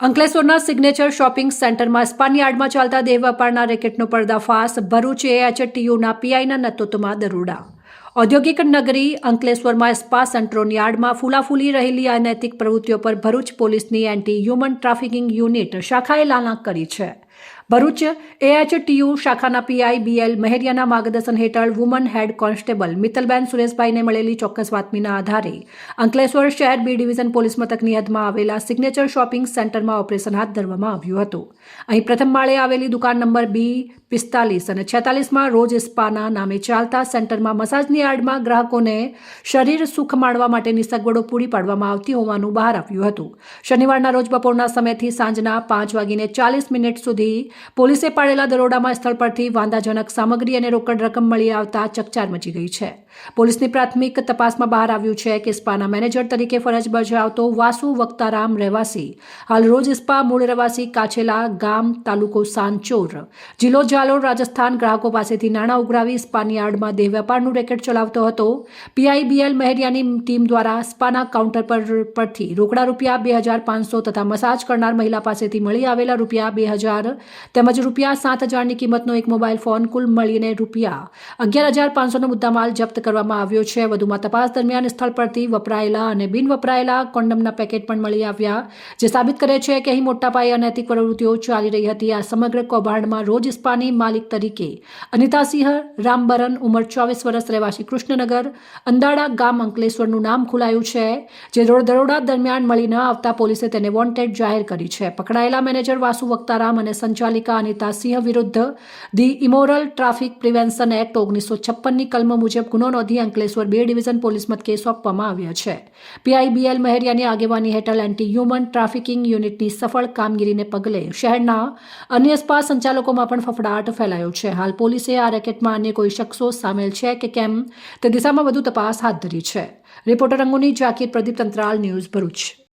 અંકલેશ્વરના signature shopping સેન્ટરમાં સ્પાનયાર્ડમાં ચાલતા દેહ વેપારના રેકેટનો પર્દાફાશ ભરૂચ એએચટીયુના પીઆઈના નેતૃત્વમાં દરોડા. ઔદ્યોગિક નગરી અંકલેશ્વરમાં સ્પા સેન્ટ્રોન યાર્ડમાં ફૂલાફૂલી રહેલી અનૈતિક પ્રવૃત્તિઓ પર ભરૂચ પોલીસની એન્ટી હ્યુમન ટ્રાફિકિંગ યુનિટ શાખાએ લાલાંક કરી છે. ભરૂચ એએચટીયુ શાખાના પીઆઈ બીએલ મહેરિયાના માર્ગદર્શન હેઠળ વુમન હેડ કોન્સ્ટેબલ મિત્તલબેન સુરેશભાઈને મળેલી ચોક્કસ બાતમીના આધારે અંકલેશ્વર શહેર બી ડિવિઝન પોલીસ મથકની હદમાં આવેલા સિગ્નેચર શોપિંગ સેન્ટરમાં ઓપરેશન હાથ ધરવામાં આવ્યું હતું. અહીં પ્રથમ માળે આવેલી દુકાન નંબર બી પિસ્તાલીસ અને છેતાલીસમાં રોજ સ્પાના નામે ચાલતા સેન્ટરમાં મસાજની યાર્ડમાં ગ્રાહકોને શરીર સુખ માણવા માટેની સગવડો પૂરી પાડવામાં આવતી હોવાનું બહાર આવ્યું હતું. શનિવારના રોજ બપોરના સમયથી સાંજના પાંચ વાગીને ચાલીસ મિનિટ સુધી પોલીસે પાડેલા દરોડામાં સ્થળ પરથી વાંધાજનક સામગ્રી અને રોકડ રકમ મળી આવતા ચકચાર મચી ગઈ છે. પોલીસની પ્રાથમિક તપાસમાં બહાર આવ્યું છે કે સ્પાના મેનેજર તરીકે ફરજ બજાવતો વાસુ વક્તારામ રહેવાસી, હાલ રોજ સ્પા મૂળ રહેવાસી કાછેલા ગામ તાલુકો સાંચોર, જિલ્લો જાલોર રાજસ્થાન ગ્રાહકો પાસેથી નાણાં ઉઘરાવી સ્પાની યાર્ડમાં દેહ વેપારનું રેકેટ ચલાવતો હતો. પીઆઈબીએલ મહેરિયાની ટીમ દ્વારા સ્પાના કાઉન્ટર પર પરથી રોકડા રૂપિયા બે હજાર પાંચસો તથા મસાજ કરનાર મહિલા પાસેથી મળી આવેલા રૂપિયા બે હજાર તેમજ રૂપિયા સાત હજારની કિંમતનો એક મોબાઈલ ફોન કુલ મળીને રૂપિયા અગિયાર હજાર પાંચસોનો મુદ્દામાલ જપ્ત કરવામાં આવ્યો છે. વધુમાં તપાસ દરમિયાન સ્થળ પરથી વપરાયેલા અને બિન વપરાયેલા કોન્ડમના પેકેટ પણ મળી આવ્યા, જે સાબિત કરે છે કે અહીં મોટા પાયે અનૈતિક પ્રવૃત્તિઓ ચાલી રહી હતી. આ સમગ્ર કૌભાંડમાં રોજ ઇસ્પાની માલિક તરીકે અનિતાસિંહ રામબરન ઉંમર ચોવીસ વર્ષ રહેવાસી કૃષ્ણનગર, અંદાડા ગામ અંકલેશ્વરનું નામ ખુલાયું છે, જે રોડ દરોડા દરમિયાન મળી ન આવતા પોલીસે તેને વોન્ટેડ જાહેર કરી છે. પકડાયેલા મેનેજર વાસુ વક્તારામ અને સંચાલિકા અનિતા સિંહ વિરુદ્ધ the immoral traffic prevention act ઓગણીસો છપ્પનની કલમ મુજબ ગુનો નોંધી અંકલેશ્વર બે ડિવિઝન પોલીસ મથકે સોંપવામાં આવ્યા છે. પીઆઈબીએલ મહેરિયાની આગેવાની હેઠળ એન્ટી હ્યુમન ટ્રાફિકિંગ યુનિટની સફળ કામગીરીને પગલે શહેરના અન્ય સ્પા સંચાલકોમાં પણ ફફડાટ ફેલાયો છે. હાલ પોલીસે આ રેકેટમાં અન્ય કોઈ શખ્સો સામેલ છે કે કેમ તે દિશામાં વધુ તપાસ હાથ ધરી છે. રિપોર્ટર અંગોની, જાકીર પ્રદીપ તંત્રાલ, ન્યૂઝ ભરૂચ.